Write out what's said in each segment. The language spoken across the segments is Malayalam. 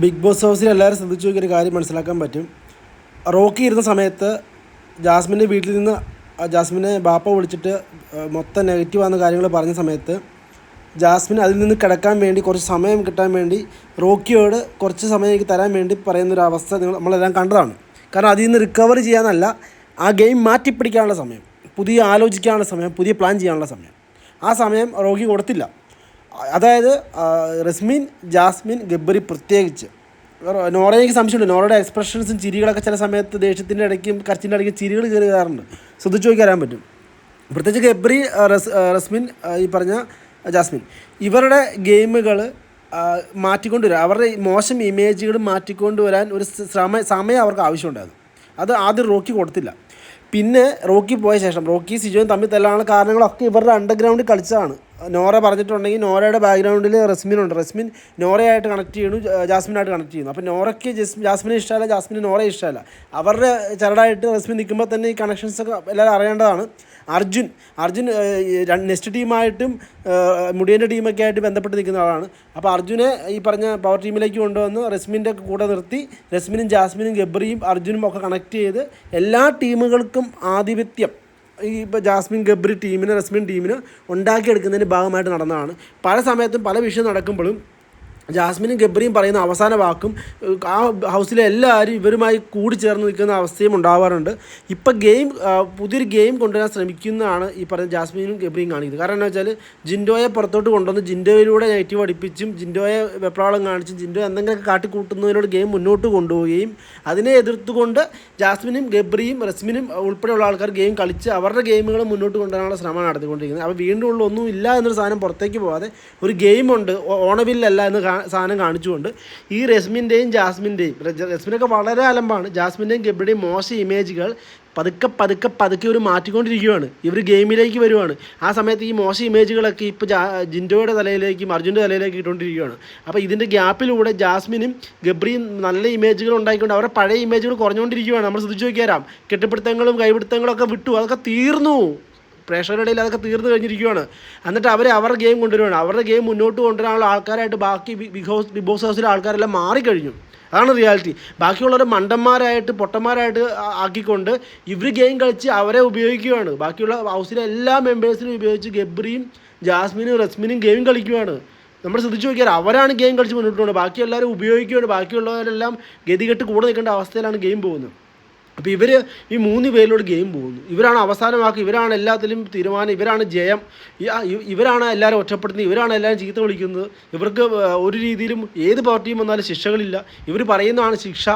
ബിഗ് ബോസ് ഹൗസിൽ എല്ലാവരും ശ്രദ്ധിച്ചു നോക്കിയൊരു കാര്യം മനസ്സിലാക്കാൻ പറ്റും. റോക്കി ഇരുന്ന സമയത്ത് ജാസ്മിന്റെ വീട്ടിൽ നിന്ന് ജാസ്മിനെ ബാപ്പ വിളിച്ചിട്ട് മൊത്തം നെഗറ്റീവ് ആകുന്ന കാര്യങ്ങൾ പറഞ്ഞ സമയത്ത് ജാസ്മിൻ അതിൽ നിന്ന് കിടക്കാൻ വേണ്ടി കുറച്ച് സമയം കിട്ടാൻ വേണ്ടി റോക്കിയോട് കുറച്ച് സമയം എനിക്ക് തരാൻ വേണ്ടി പറയുന്നൊരു അവസ്ഥ നിങ്ങൾ നമ്മളെല്ലാം കണ്ടതാണ്. കാരണം അതിൽ നിന്ന് റിക്കവർ ചെയ്യാനല്ല ആ ഗെയിം മാറ്റിപ്പിടിക്കാനുള്ള സമയം പുതിയ ആലോചിക്കാനുള്ള സമയം പുതിയ പ്ലാൻ ചെയ്യാനുള്ള സമയം. ആ സമയം റോക്കി കൊടുത്തില്ല. അതായത് റസ്മിൻ ജാസ്മിൻ ഗബ്ബറി പ്രത്യേകിച്ച്. നോറയെ എനിക്ക് സംശയമുണ്ട്. നോറയുടെ എക്സ്പ്രഷൻസും ചിരികളൊക്കെ ചില സമയത്ത് ദേഷ്യത്തിന്റെ ഇടയ്ക്കും കരച്ചിന്റെ ഇടയ്ക്കും ചിരികൾ കയറി ശ്രദ്ധിച്ചു നോക്കി അറിയാൻ പറ്റും. പ്രത്യേകിച്ച് ഗബ്രി റസ് റസ്മിൻ ഈ പറഞ്ഞ ജാസ്മിൻ ഇവരുടെ ഗെയിമുകൾ മാറ്റിക്കൊണ്ടുവരാൻ അവരുടെ മോശം ഇമേജുകൾ മാറ്റിക്കൊണ്ടുവരാൻ ഒരു ശ്രമ സമയം അവർക്ക് ആവശ്യമുണ്ടായിരുന്നു. അത് ആദ്യം റോക്കി കൊടുത്തില്ല. പിന്നെ റോക്കി പോയ ശേഷം റോക്കി സിജോയും തമ്മിൽ തല്ലാനുള്ള കാരണങ്ങളൊക്കെ ഇവരുടെ അണ്ടർഗ്രൗണ്ടിൽ കളിച്ചതാണ്. നോറ പറഞ്ഞിട്ടുണ്ടെങ്കിൽ നോറയുടെ ബാക്ക്ഗ്രൗണ്ടിൽ റസ്മിൻ ഉണ്ട് റസ്മിൻ നോറയായിട്ട് കണക്ട് ചെയ്യണു ജാസ്മിനായിട്ട് കണക്ട് ചെയ്യുന്നു. അപ്പോൾ നോറയ്ക്ക് ജസ് ജാസ്മിനെ ഇഷ്ടമല്ല ജാസ്മിന് നോറയെ ഇഷ്ടമല്ല. അവരുടെ ചരടായിട്ട് റസ്മിൻ നിൽക്കുമ്പോൾ തന്നെ ഈ കണക്ഷൻസൊക്കെ എല്ലാവരും അറിയേണ്ടതാണ്. അർജുൻ അർജുൻ നെക്സ്റ്റ് ടീമായിട്ടും മുടിയന്റെ ടീമൊക്കെ ആയിട്ട് ബന്ധപ്പെട്ട് നിൽക്കുന്ന ആളാണ്. അപ്പോൾ അർജുനെ ഈ പറഞ്ഞ പവർ ടീമിലേക്ക് കൊണ്ടുവന്ന് റസ്മിന്റെ കൂടെ നിർത്തി റസ്മിനും ജാസ്മിനും ഗബ്രിയും അർജുനും ഒക്കെ കണക്ട് ചെയ്ത് എല്ലാ ടീമുകൾക്കും ആധിപത്യം ഈ ഇപ്പോൾ ജാസ്മിൻ ഗബ്രി ടീമിന് റസ്മിൻ ടീമിന് ഉണ്ടാക്കിയെടുക്കുന്നതിന്റെ ഭാഗമായിട്ട് നടന്നതാണ്. പല സമയത്തും പല വിഷയം നടക്കുമ്പോഴും ജാസ്മിനും ഗബ്രിയും പറയുന്ന അവസാന വാക്കും ആ ഹൗസിലെ എല്ലാവരും ഇവരുമായി കൂടി ചേർന്ന് നിൽക്കുന്ന അവസ്ഥയും ഉണ്ടാവാറുണ്ട്. ഇപ്പം ഗെയിം പുതിയൊരു ഗെയിം കൊണ്ടുവരാൻ ശ്രമിക്കുന്നതാണ് ഈ പറയുന്ന ജാസ്മിനും ഗബ്രിയും കാണിക്കുന്നത്. കാരണം എന്താ വെച്ചാൽ ജിൻഡോയെ പുറത്തോട്ട് കൊണ്ടുവന്ന് ജിൻഡോയിലൂടെ നെഗറ്റീവ് അടിപ്പിച്ചും ജിൻഡോയെ വെപ്രാളം കാണിച്ചും ജിൻഡോ എന്തെങ്കിലുമൊക്കെ കാട്ടിക്കൂട്ടുന്നതിലൂടെ ഗെയിം മുന്നോട്ട് കൊണ്ടുപോവുകയും അതിനെ എതിർത്തുകൊണ്ട് ജാസ്മിനും ഗബ്രിയും റസ്മിനും ഉൾപ്പെടെയുള്ള ആൾക്കാർ ഗെയിം കളിച്ച് അവരുടെ ഗെയിമുകൾ മുന്നോട്ട് കൊണ്ടുവരാനുള്ള ശ്രമമാണ് നടത്തിക്കൊണ്ടിരിക്കുന്നത്. അപ്പോൾ വീണ്ടും ഉള്ള ഒന്നും ഇല്ല എന്നൊരു സാധനം പുറത്തേക്ക് പോകാതെ ഒരു ഗെയിമുണ്ട് ഓണവില്ലല്ല എന്ന് സാധനം കാണിച്ചുകൊണ്ട് ഈ റെസ്മിന്റെയും ജാസ്മിന്റെയും റെസ്മിനൊക്കെ വളരെ അലമ്പാണ്. ജാസ്മിന്റെയും ഗബ്രിയുടെയും മോശം ഇമേജുകൾ പതുക്കെ പതുക്കെ പതുക്കെ ഒരു മാറ്റിക്കൊണ്ടിരിക്കുകയാണ്. ഇവർ ഗെയിമിലേക്ക് വരുവാണ്. ആ സമയത്ത് ഈ മോശം ഇമേജുകളൊക്കെ ഇപ്പോൾ ജാ ജിൻഡോയുടെ തലയിലേക്കും അർജുന്റെ തലയിലേക്ക് ഇട്ടുകൊണ്ടിരിക്കുകയാണ്. അപ്പോൾ ഇതിന്റെ ഗ്യാപ്പിലൂടെ ജാസ്മിനും ഗബ്രിയും നല്ല ഇമേജുകൾ ഉണ്ടായിക്കൊണ്ട് അവരുടെ പഴയ ഇമേജുകൾ കുറഞ്ഞുകൊണ്ടിരിക്കുകയാണ്. നമ്മൾ ശ്രദ്ധിച്ചു നോക്കിയാരാം കെട്ടിപ്പിടുത്തങ്ങളും കൈപിടുത്തങ്ങളും ഒക്കെ വിട്ടു. അതൊക്കെ തീർന്നു. പ്രേക്ഷകരുടെ ഇടയിൽ അതൊക്കെ തീർന്നു കഴിഞ്ഞിരിക്കുകയാണ് എന്നിട്ട് അവർ അവരുടെ ഗെയിം കൊണ്ടുവരുവാണ്. അവരുടെ ഗെയിം മുന്നോട്ട് കൊണ്ടുവരാനുള്ള ആൾക്കാരായിട്ട് ബാക്കി ബിഗ് ഹൗസ് ബിഗ് ബോസ് ഹൗസിലെ ആൾക്കാരെല്ലാം മാറിക്കഴിഞ്ഞു. അതാണ് റിയാലിറ്റി. ബാക്കിയുള്ളവർ മണ്ടന്മാരായിട്ട് പൊട്ടന്മാരായിട്ട് ആക്കിക്കൊണ്ട് ഇവർ ഗെയിം കളിച്ച് അവരെ ഉപയോഗിക്കുകയാണ് ബാക്കിയുള്ള ഹൗസിലെ എല്ലാ മെമ്പേഴ്സിനും ഉപയോഗിച്ച് ഗബ്രിയും ജാസ്മിനും റസ്മിനും ഗെയിം കളിക്കുകയാണ് നമ്മൾ ശ്രദ്ധിച്ചു നോക്കിയാൽ അവരാണ് ഗെയിം കളിച്ച് മുന്നോട്ട് പോകുന്നത്. ബാക്കി എല്ലാവരും ഉപയോഗിക്കുകയാണ് ബാക്കിയുള്ളവരെല്ലാം ഗതികെട്ട് കൂടെ നിൽക്കേണ്ട അവസ്ഥയിലാണ് ഗെയിം പോകുന്നത്. അപ്പോൾ ഇവർ ഈ മൂന്ന് പേരിലോട് ഗെയിം പോകുന്നു. ഇവരാണ് അവസാനമാക്കി ഇവരാണ് എല്ലാത്തിലും തീരുമാനം ഇവരാണ് ജയം. ഇവരാണ് എല്ലാവരും ഒറ്റപ്പെടുത്തുന്നത് ഇവരാണ് എല്ലാവരും ചീത്ത വിളിക്കുന്നത്. ഇവർക്ക് ഒരു രീതിയിലും ഏത് പാർട്ടിയും വന്നാലും ശിക്ഷകളില്ല. ഇവർ പറയുന്നതാണ് ശിക്ഷ.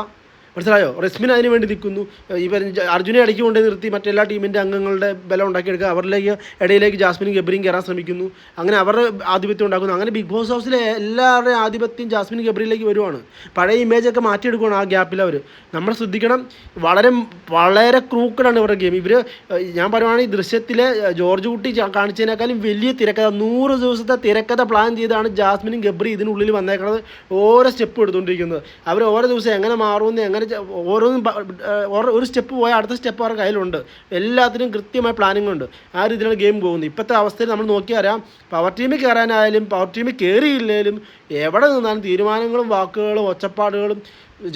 മനസ്സിലായോ? റസ്മിൻ അതിന് വേണ്ടി നിൽക്കുന്നു. ഇവർ അർജുനെ ഇടയ്ക്ക് കൊണ്ടേ നിർത്തി മറ്റെല്ലാ ടീമിന്റെ അംഗങ്ങളുടെ ബലം ഉണ്ടാക്കിയെടുക്കുക. അവരിലേക്ക് ഇടയിലേക്ക് ജാസ്മിനും ഗബ്രിയും കയറാൻ ശ്രമിക്കുന്നു. അങ്ങനെ അവരുടെ ആധിപത്യം ഉണ്ടാക്കുന്നു. അങ്ങനെ ബിഗ് ബോസ് ഹൗസിലെ എല്ലാവരുടെയും ആധിപത്യം ജാസ്മിനും ഗബ്രിയിലേക്ക് വരുവാണ്. പഴയ ഇമേജൊക്കെ മാറ്റിയെടുക്കുകയാണ് ആ ഗ്യാപ്പിൽ അവർ നമ്മൾ ശ്രദ്ധിക്കണം വളരെ വളരെ ക്രൂക്കഡാണ് ഇവരുടെ ഗെയിം ഇവർ ഞാൻ പറയുവാണെങ്കിൽ ദൃശ്യത്തിലെ ജോർജ് കുട്ടി കാണിച്ചതിനേക്കാളും വലിയ തിരക്കഥ നൂറ് ദിവസത്തെ തിരക്കഥ പ്ലാൻ ചെയ്താണ് ജാസ്മിനും ഗബ്രി ഇതിനുള്ളിൽ വന്നേക്കുന്നത് ഓരോ സ്റ്റെപ്പ് എടുത്തുകൊണ്ടിരിക്കുന്നത്. അവർ ഓരോ ദിവസം എങ്ങനെ മാറുമെന്ന് എങ്ങനെ ഓരോന്നും ഓരോ ഒരു സ്റ്റെപ്പ് പോയാൽ അടുത്ത സ്റ്റെപ്പ് അവരുടെ കയ്യിലുണ്ട്. എല്ലാത്തിനും കൃത്യമായ പ്ലാനിംഗ് ഉണ്ട്. ആ രീതിയിലാണ് ഗെയിം പോകുന്നത്. ഇപ്പോഴത്തെ അവസ്ഥയിൽ നമ്മൾ നോക്കി അറിയാം പവർ ടീമിൽ കയറാനായാലും പവർ ടീമിൽ കയറിയില്ലെങ്കിലും എവിടെ നിന്നാലും തീരുമാനങ്ങളും വാക്കുകളും ഒച്ചപ്പാടുകളും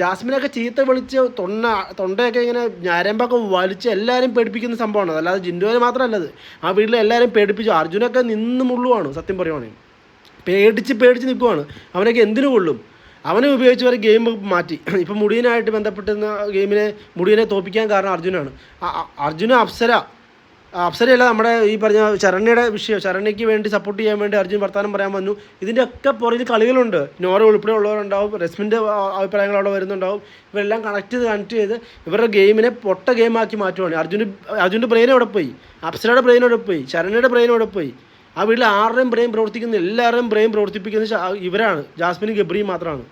ജാസ്മിനൊക്കെ ചീത്ത വിളിച്ച് തൊണ്ട തൊണ്ടയൊക്കെ ഇങ്ങനെ ഞരമ്പൊക്കെ വലിച്ച് എല്ലാവരും പേടിപ്പിക്കുന്ന സംഭവമാണ്. അല്ലാതെ ജിൻഡോനെ മാത്രമല്ലത്. ആ വീട്ടിൽ എല്ലാവരും പേടിപ്പിച്ചു അർജുനൊക്കെ നിന്ന് മുള്ളുവാണ് സത്യം പറയുവാണെങ്കിൽ. പേടിച്ച് പേടിച്ച് നിൽക്കുവാണ്. അവനൊക്കെ എന്തിനു കൊള്ളും? അവനെ ഉപയോഗിച്ച് വരെ ഗെയിം മാറ്റി. ഇപ്പം മുടിയനായിട്ട് ബന്ധപ്പെട്ടുന്ന ഗെയിമിനെ മുടിയനെ തോപ്പിക്കാൻ കാരണം അർജുനാണ്. അർജുന അപ്സര. അപ്സരയല്ല നമ്മുടെ ഈ പറഞ്ഞ ശരണ്യയുടെ വിഷയം. ശരണ്യയ്ക്ക് വേണ്ടി സപ്പോർട്ട് ചെയ്യാൻ വേണ്ടി അർജുൻ വർത്താനം പറയാൻ വന്നു. ഇതിന്റെ ഒക്കെ പുറകിൽ കളികളുണ്ട്. നോറ ഉൾപ്പെടെ ഉള്ളവരുണ്ടാവും. റെസ്മിന്റെ അഭിപ്രായങ്ങൾ അവിടെ വരുന്നുണ്ടാവും. ഇവരെല്ലാം കണക്ട് ചെയ്ത് കണക്ട് ചെയ്ത് ഇവരുടെ ഗെയിമിനെ പൊട്ട ഗെയിമാക്കി മാറ്റുവാണ്. അർജുന് അർജുന്റെ ബ്രെയിൻ എവിടെ പോയി? അപ്സരയുടെ ബ്രെയിൻ എവിടെ പോയി? ശരണ്യയുടെ ബ്രെയിൻ എവിടെ പോയി? ആ വീട്ടിൽ ആരുടെയും ബ്രെയിൻ പ്രവർത്തിക്കുന്ന എല്ലാവരുടെയും ബ്രെയിൻ പ്രവർത്തിപ്പിക്കുന്നത് ഇവരാണ്. ജാസ്മിനും ഗബ്രിയും മാത്രമാണ്.